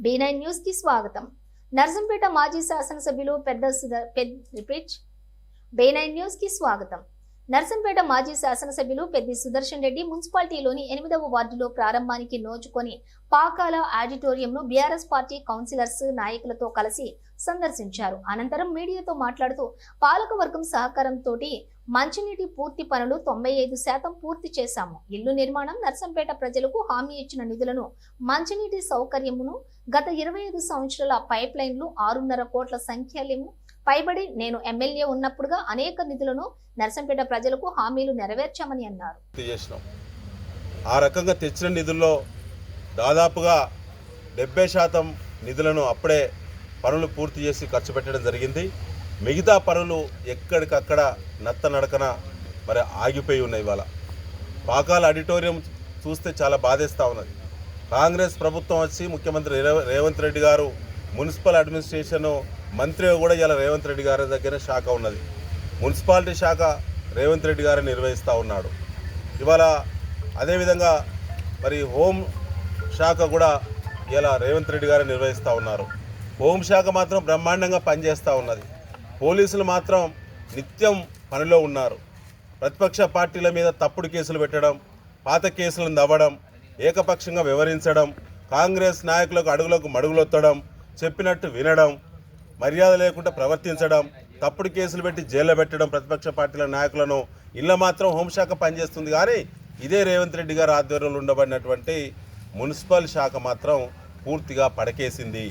B9 న్యూస్కి స్వాగతం. నర్సంపేట మాజీ శాసనసభ్యులు పెద్ద సుధ- పెద్ రిపీట్ బేనైన్ న్యూస్కి స్వాగతం. నర్సంపేట మాజీ శాసనసభ్యులు పెద్ది సుదర్శన్ రెడ్డి మున్సిపాలిటీలోని ఎనిమిదవ వార్డులో ప్రారంభానికి నోచుకొని పాకాల ఆడిటోరియంను బీఆర్ఎస్ పార్టీ కౌన్సిలర్స్ నాయకులతో కలిసి సందర్శించారు. అనంతరం మీడియాతో మాట్లాడుతూ పాలకవర్గం సహకారంతో మంచినీటి పూర్తి పనులు తొంభై ఐదు శాతం పూర్తి చేశాము. ఇల్లు నిర్మాణం నర్సంపేట ప్రజలకు హామీ ఇచ్చిన నిధులను మంచినీటి సౌకర్యమును గత ఇరవై ఐదు సంవత్సరాల పైప్ లైన్లు ఆరున్నర కోట్ల సంఖ్యలేము పైబడి నేను ఎమ్మెల్యే ఉన్నప్పుడుగా అనేక నిధులను నర్సంపేట ప్రజలకు హామీలు నెరవేర్చామని అన్నారు. ఆ రకంగా తెచ్చిన నిధుల్లో దాదాపుగా డెబ్బై శాతం నిధులను అప్పుడే పనులు పూర్తి చేసి ఖర్చు పెట్టడం జరిగింది. మిగతా పనులు ఎక్కడికక్కడ నత్త నడకన మరి ఆగిపోయి ఉన్నాయి ఇవాళ. పాకాల ఆడిటోరియం చూస్తే చాలా బాధేస్తూ ఉన్నది. కాంగ్రెస్ ప్రభుత్వం వచ్చి ముఖ్యమంత్రి రేవ- రేవంత్ రెడ్డి గారు మున్సిపల్ అడ్మినిస్ట్రేషన్ మంత్రి కూడా ఇలా రేవంత్ రెడ్డి గారి దగ్గర శాఖ ఉన్నది. మున్సిపాలిటీ శాఖ రేవంత్ రెడ్డి గారు నిర్వహిస్తూ ఉన్నాడు. ఇవాళ అదేవిధంగా మరి హోం శాఖ కూడా ఇలా రేవంత్ రెడ్డి గారు నిర్వహిస్తూ ఉన్నారు. హోం శాఖ మాత్రం బ్రహ్మాండంగా పనిచేస్తూ ఉన్నది. పోలీసులు మాత్రం నిత్యం పనిలో ఉన్నారు. ప్రతిపక్ష పార్టీల మీద తప్పుడు కేసులు పెట్టడం పాత కేసులను దవ్వడం ఏకపక్షంగా వివరించడం కాంగ్రెస్ నాయకులకు అడుగులకు మడుగులొత్తడం చెప్పినట్టు వినడం మర్యాద లేకుండా ప్రవర్తించడం తప్పుడు కేసులు పెట్టి జైల్లో పెట్టడం ప్రతిపక్ష పార్టీల నాయకులను ఇళ్ళ మాత్రం హోంశాఖ పనిచేస్తుంది. కానీ ఇదే రేవంత్ రెడ్డి గారు ఆధ్వర్యంలో ఉండబడినటువంటి మున్సిపల్ శాఖ మాత్రం పూర్తిగా పడకేసింది.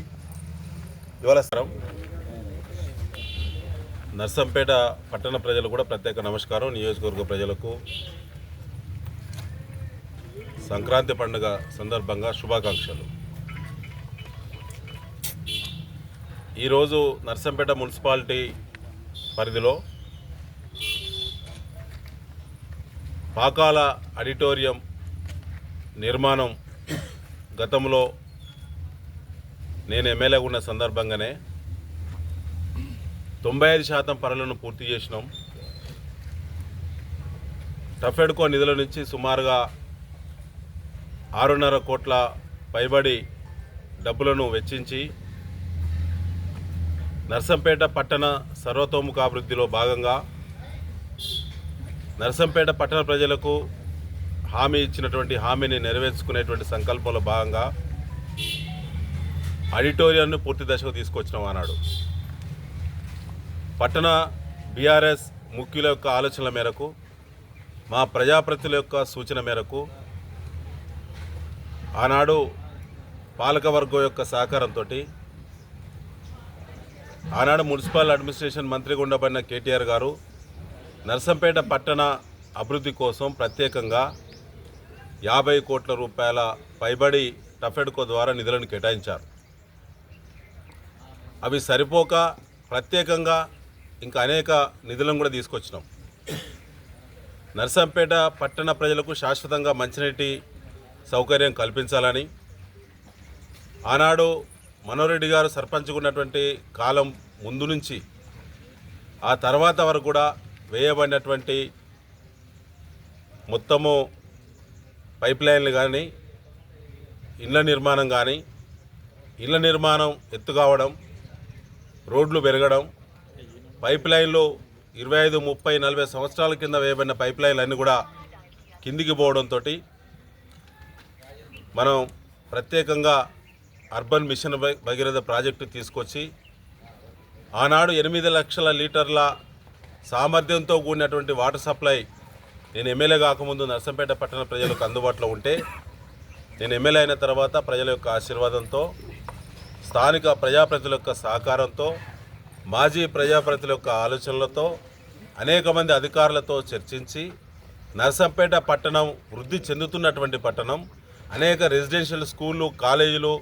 ఇవాళ నర్సంపేట పట్టణ ప్రజలు కూడా ప్రత్యేక నమస్కారం. నియోజకవర్గ ప్రజలకు సంక్రాంతి పండుగ సందర్భంగా శుభాకాంక్షలు. ఈరోజు నర్సంపేట మున్సిపాలిటీ పరిధిలో పాకాల ఆడిటోరియం నిర్మాణం గతంలో నేను ఎమ్మెల్యే ఉన్న సందర్భంగానే తొంభై ఐదు శాతం పనులను పూర్తి చేసినాం. టఫెడ్కో నిధుల నుంచి సుమారుగా ఆరున్నర కోట్ల పైబడి డబ్బులను వెచ్చించి నర్సంపేట పట్టణ సర్వతోముఖాభివృద్ధిలో భాగంగా నర్సంపేట పట్టణ ప్రజలకు హామీ ఇచ్చినటువంటి హామీని నెరవేర్చుకునేటువంటి సంకల్పంలో భాగంగా ఆడిటోరియంను పూర్తి దశకు తీసుకొచ్చినాం అన్నాడు పట్టణ బీఆర్ఎస్ ముఖ్యుల యొక్క ఆలోచనల మేరకు మా ప్రజాప్రతినిధుల యొక్క సూచన మేరకు ఆనాడు పాలకవర్గం యొక్క సహకారంతో ఆనాడు మున్సిపల్ అడ్మినిస్ట్రేషన్ మంత్రిగా ఉండబడిన కేటీఆర్ గారు నర్సంపేట పట్టణ అభివృద్ధి కోసం ప్రత్యేకంగా యాభై కోట్ల రూపాయల పైబడి టఫెడ్కో ద్వారా నిధులను కేటాయించారు. అవి సరిపోక ప్రత్యేకంగా ఇంకా అనేక నిధులను కూడా తీసుకొచ్చినాం. నర్సంపేట పట్టణ ప్రజలకు శాశ్వతంగా మంచినీటి సౌకర్యం కల్పించాలని ఆనాడు మనోరెడ్డి గారు సర్పంచ్గా ఉన్నటువంటి కాలం ముందు నుంచి ఆ తర్వాత వరకు కూడా వేయబడినటువంటి మొత్తము పైప్ లైన్లు కానీ ఇళ్ళ నిర్మాణం కానీ ఇళ్ళ నిర్మాణం ఎత్తు కావడం రోడ్లు పెరగడం పైప్ లైన్లు ఇరవై ఐదు ముప్పై నలభై సంవత్సరాల కింద వేయబడిన పైప్ లైన్లు అన్నీ కూడా కిందికి పోవడంతో మనం ప్రత్యేకంగా అర్బన్ మిషన్ భగీరథ ప్రాజెక్టు తీసుకొచ్చి ఆనాడు ఎనిమిది లక్షల లీటర్ల సామర్థ్యంతో కూడినటువంటి వాటర్ సప్లై నేను ఎమ్మెల్యే కాకముందు నర్సంపేట పట్టణ ప్రజలకు అందుబాటులో ఉంటే నేను ఎమ్మెల్యే అయిన తర్వాత ప్రజల యొక్క ఆశీర్వాదంతో స్థానిక ప్రజాప్రతిల యొక్క సహకారంతో మాజీ ప్రజాప్రతిల యొక్క ఆలోచనలతో అనేక మంది అధికారులతో చర్చించి నర్సంపేట పట్టణం వృద్ధి చెందుతున్నటువంటి పట్టణం అనేక రెసిడెన్షియల్ స్కూళ్ళు కాలేజీలు